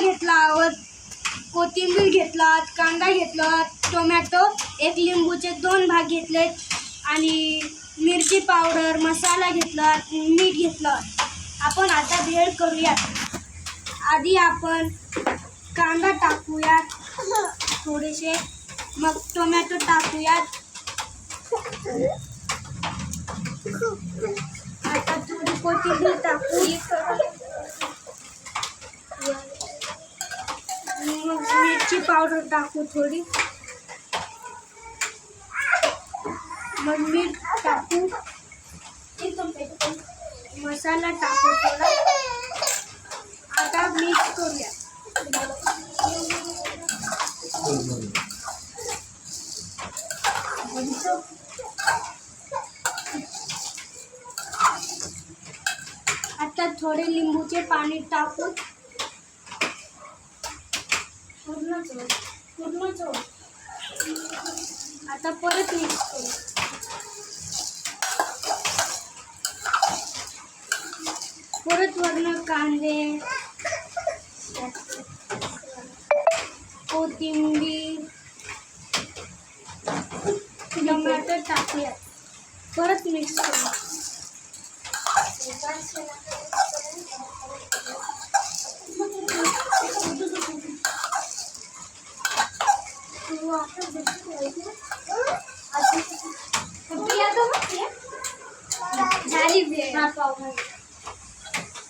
घेतला व कोथिंबीर घेतला कांदा घेतला टोमॅटो एक लिंबूचे दोन भाग घेतले आणि मिरची पावडर मसाला घेतला मीठ घेतलं आपण आता भेळ करूयात. आधी आपण कांदा टाकूयात थोडेसे मग टोमॅटो टाकूयात. आता थोडी कोथिंबीर टाकू. मिरची पावडर टाकू थोडी। मग मीठ टाकू मसाला टाकू थोडा। आता मिक्स करूया आता थोडे लिंबूचे पाणी टाकू पूर्णच पूर्णच आता परत मिक्स करू परत वरनं कांदे कोथिंबीर टमाटर टाकूया. परत मिक्स करू झाली